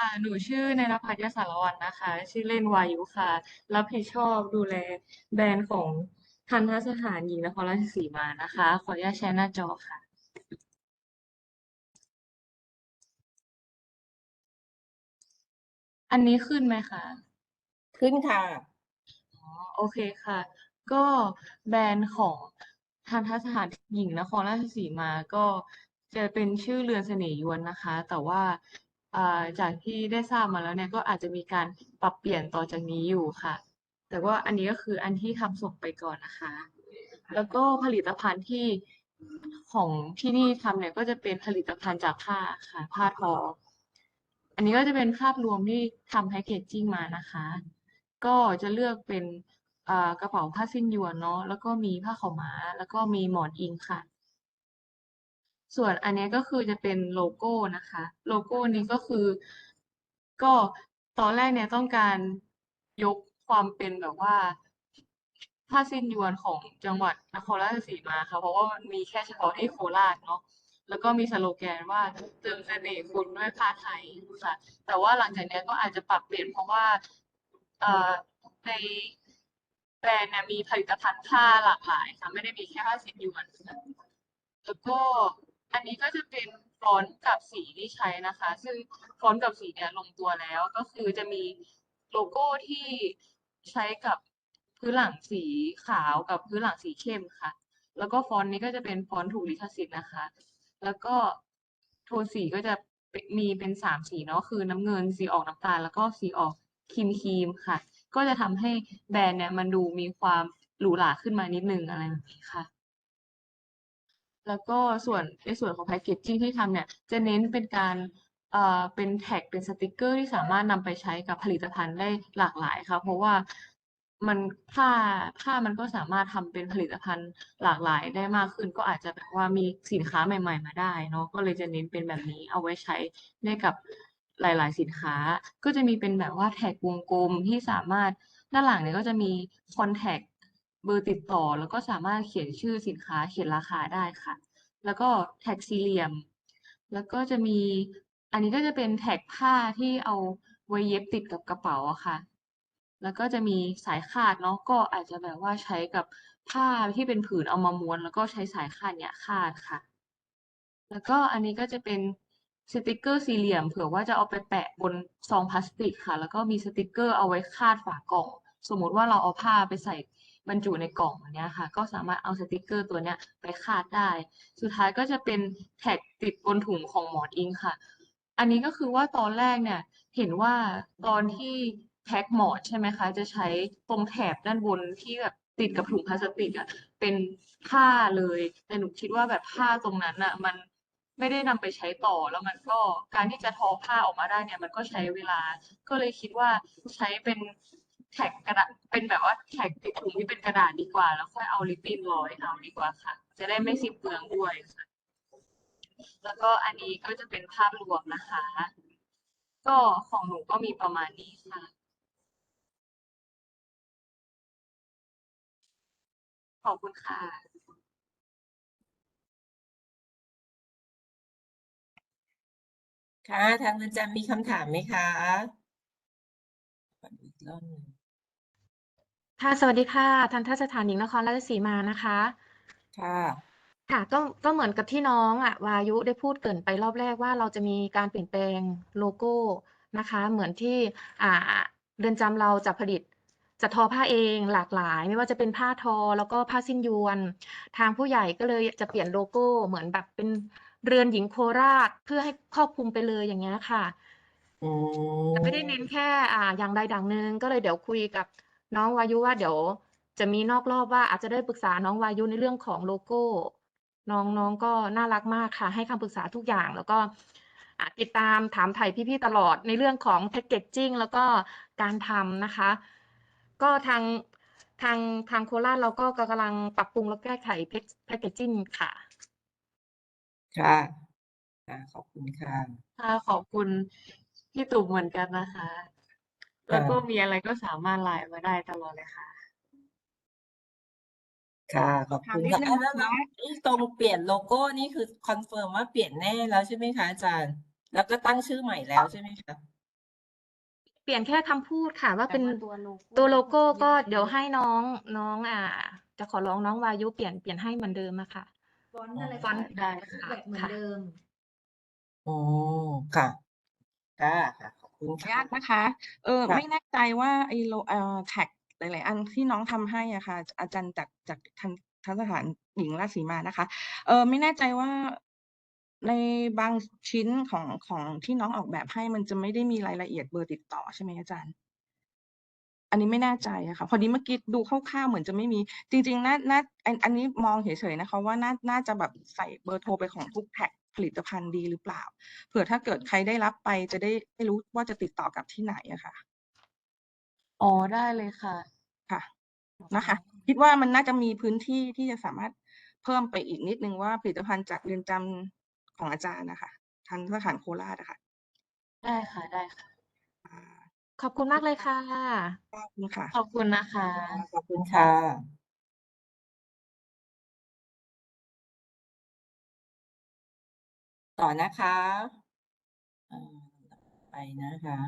ค่ะหนูชื่อนายณภัทรยศสารวรรณนะคะ ชื่อเล่นวายุค่ะ รับผิดชอบดูแลแบรนด์ของทัณฑสถานหญิงนครราชสีมานะคะ ขออนุญาตแชร์หน้าจอค่ะ อันนี้ขึ้นไหมคะ ขึ้นค่ะ อ๋อ โอเคค่ะ ก็แบรนด์ของทัณฑสถานหญิงนครราชสีมาก็จะเป็นชื่อเรือนเสน่ห์ยวนนะคะ แต่ว่าอ่า จากที่ได้ทราบมาแล้วเนี่ยก็อาจจะมีการปรับเปลี่ยนต่อจากนี้อยู่ค่ะ แต่ว่าอันนี้ก็คืออันที่ทำส่งไปก่อนนะคะ แล้วก็ผลิตภัณฑ์ที่ของที่นี่ทำเนี่ยก็จะเป็นผลิตภัณฑ์จากผ้าค่ะผ้าทอ อันนี้ก็จะเป็นภาพรวมที่ทำแพคเกจจิ้งมานะคะ ก็จะเลือกเป็นกระเป๋าผ้าสิ้นยวนเนาะแล้วก็มีผ้าขาวม้า แล้วก็มีหมอนอิงค่ะ ส่วนอันนี้ก็คือจะเป็นโลโก้นะคะ โลโก้นี้ก็คือ ก็ตอนแรกเนี่ยต้องการยกความเป็นแบบว่าผ้าสิ้นยวนของจังหวัดนครราชสีมาค่ะ เพราะว่ามันมีแค่เฉพาะที่โคราชเนาะแล้วก็มีสโลแกนว่าเติมเสน่ห์คุณด้วยผ้าไทยค่ะแต่ว่าหลังจากนี้ก็อาจจะปรับเปลี่ยนเพราะว่าในแบรนด์เนี่ยมีผลิตภัณฑ์ผ้าหลากหลายค่ะไม่ได้มีแค่ผ้าสิ้นยวนแล้วก็ อันนี้ก็จะเป็นฟอนต์กับสีที่ใช้นะคะ ซึ่งฟอนต์กับสีเนี่ยลงตัวแล้วก็คือจะมีโลโก้ที่ใช้กับพื้นหลังสีขาวกับพื้นหลังสีเข้มค่ะ แล้วก็ฟอนต์นี้ก็จะเป็นฟอนต์ถูกลิขสิทธิ์นะคะ แล้วก็โทนสีก็จะมีเป็นสามสีเนาะคือน้ำเงินสีออกน้ำตาล แล้วก็สีออกครีมครีมค่ะ ก็จะทำให้แบรนด์เนี่ยมันดูมีความหรูหราขึ้นมานิดนึงอะไรแบบนี้ค่ะ แล้วก็ส่วนในส่วนของแพคเกจจิ้งที่ทำเนี่ย จะเน้นเป็นการเออเป็นแท็กเป็นสติกเกอร์ที่สามารถนำไปใช้กับผลิตภัณฑ์ได้หลากหลายค่ะ เพราะว่ามันผ้าผ้ามันก็สามารถทำเป็นผลิตภัณฑ์หลากหลายได้มากขึ้น ก็อาจจะแบบว่ามีสินค้าใหม่ ๆ มาได้เนาะก็เลยจะเน้นเป็นแบบนี้เอาไว้ใช้ได้กับหลาย ๆ สินค้า ก็จะมีเป็นแบบว่าแท็กวงกลมที่สามารถด้านหลังเนี่ยก็จะมีคอนแทค เบอร์ติดต่อแล้วก็สามารถเขียนชื่อสินค้าเขียนราคาได้ค่ะ แล้วก็แท็กสี่เหลี่ยม แล้วก็จะมีอันนี้ก็จะเป็นแท็กผ้าที่เอาไว้เย็บติดกับกระเป๋าอะค่ะ แล้วก็จะมีสายคาดเนาะก็อาจจะแบบว่าใช้กับผ้าที่เป็นผืนเอามาม้วน แล้วก็ใช้สายคาดเนี่ยคาดค่ะ แล้วก็อันนี้ก็จะเป็นสติกเกอร์สี่เหลี่ยมเผื่อว่าจะเอาไปแปะบนซองพลาสติกค่ะ แล้วก็มีสติกเกอร์เอาไว้คาดฝากล่อง สมมติว่าเราเอาผ้าไปใส่ บรรจุในกล่องนเนี้ยค่ะ ก็สามารถเอาสติกเกอร์ตัวเนี้ยไปคาดได้ สุดท้ายก็จะเป็นแท็กติดบนถุงของหมอนอิงค่ะ อันนี้ก็คือว่าตอนแรกเนี่ยเห็นว่าตอนที่แพ็คหมอนใช่ไหมคะ จะใช้ตรงแถบด้านบนที่แบบติดกับถุงพลาสติกอะเป็นผ้าเลย แต่หนูคิดว่าแบบผ้าตรงนั้นอะมันไม่ได้นำไปใช้ต่อแล้วมันก็การที่จะทอผ้าออกมาได้เนี่ย มันก็ใช้เวลาก็เลยคิดว่าใช้เป็น แท็กกระดาษเป็นแบบว่าแท็กติดถุงที่เป็นกระดาษดีกว่า แล้วค่อยเอาลิปปิ้นร้อยเอาดีกว่าค่ะ จะได้ไม่สิ้นเปลืองด้วยค่ะ แล้วก็อันนี้ก็จะเป็นภาพรวมนะคะ ก็ของหนูก็มีประมาณนี้ค่ะ ขอบคุณค่ะ ค่ะ ทางอาจารย์มีคำถามไหมคะอีกรอบหนึ่ง ค่ะสวัสดีค่ะ ทันทสถานหญิงนครราชสีมานะคะ ค่ะ ค่ะก็ก็เหมือนกับที่น้องอะวายุได้พูดเกริ่นไปรอบแรกว่าเราจะมีการเปลี่ยนแปลงโลโก้นะคะ เหมือนที่อ่าเรือนจำเราจะผลิตจะทอผ้าเองหลากหลาย ไม่ว่าจะเป็นผ้าทอแล้วก็ผ้าสิ้นยวน ทางผู้ใหญ่ก็เลยจะเปลี่ยนโลโก้เหมือนแบบเป็นเรือนหญิงโคราชเพื่อให้ครอบคลุมไปเลยอย่างเงี้ยค่ะ อืแต่ไม่ได้เน้นแค่อ่าอย่างใดอย่างหนึ่งก็เลยเดี๋ยวคุยกับ น้องวายุว่าเดี๋ยวจะมีนอกรอบว่าอาจจะได้ปรึกษาน้องวายุในเรื่องของโลโก้ น้องน้องก็น่ารักมากค่ะ ให้คำปรึกษาทุกอย่างแล้วก็อะติดตามถามไถ่พี่ๆตลอดในเรื่องของแพ c เกจจิ้งแล้วก็การทำนะคะ ก็ทางทางทางโคราชเราก็กำลังปรับปรุงและแก้ไขแพ c เกจจิ้งค่ะค่ะ ค่ะขอบคุณค่ะ ค่ะขอบคุณพี่ตุ่มเหมือนกันนะคะ แล้วก็มีอะไรก็สามารถไลน์มาได้ตลอดเลยค่ะ ค่ะ ขอบถามคุณนิดค่ะนึงอะแล้วนะแล้วไอ้ตรงเปลี่ยนโลโก้นี่คือคอนเฟิร์มว่าเปลี่ยนแน่แล้วใช่ไหมคะอาจารย์ แล้วก็ตั้งชื่อใหม่แล้วใช่ไหมคะลี่ยนแค่คำพูดค่ะว่าแต่เป็นว่าตัวโลโก้ตัวโลโก้ก็ยังเดี๋ยวให้น้องน้องอ่า จะขอร้องน้องวายุเปลี่ยนเปลี่ยนให้เหมือนเดิมอะค่ะฟอนต์อะไรฟอนต์ได้ค่ะแบบเหมือนค่ะเดิมโอ้ค่ะค่ะ ค่ะขอบคุณขออนุค่ะญาตนะคะ เออค่ะไม่แน่ใจว่าไอ้โลเอ่อแท็กหลาย ๆ อันที่น้องทำให้อะค่ะ อาจารย์จากจากทันทันสถานหญิงราชสีมานะคะ เออไม่แน่ใจว่าในบางชิ้นของของที่น้องออกแบบให้มันจะไม่ได้มีรายละเอียดเบอร์ติดต่อใช่ไหมอาจารย์ อันนี้ไม่แน่ใจอะค่ะ พอดีเมื่อกี้ดูคร่าวๆเหมือนจะไม่มี จริงๆน่าน่าอันอันนี้มองเฉยๆนะคะ ว่าน่าน่าจะแบบใส่เบอร์โทรไปของทุกแท็ก ผลิตภัณฑ์ดีหรือเปล่า เผื่อถ้าเกิดใครได้รับไปจะได้ไม่รู้ว่าจะติดต่อกับที่ไหนอะค่ะ อ๋อ ได้เลยค่ะ ค่ะนะคะ คิดว่ามันน่าจะมีพื้นที่ที่จะสามารถเพิ่มไปอีกนิดนึงว่าผลิตภัณฑ์จากเรือนจำของอาจารย์นะคะทันสถานโคราชอะค่ะได้ค่ะ ได้ค่ะ อ่าขอบคุณมากเลยค่ะ ขอบคุณค่ะ ขอบคุณนะคะ ขอบคุณค่ะ ต่อนะคะไปนะคะ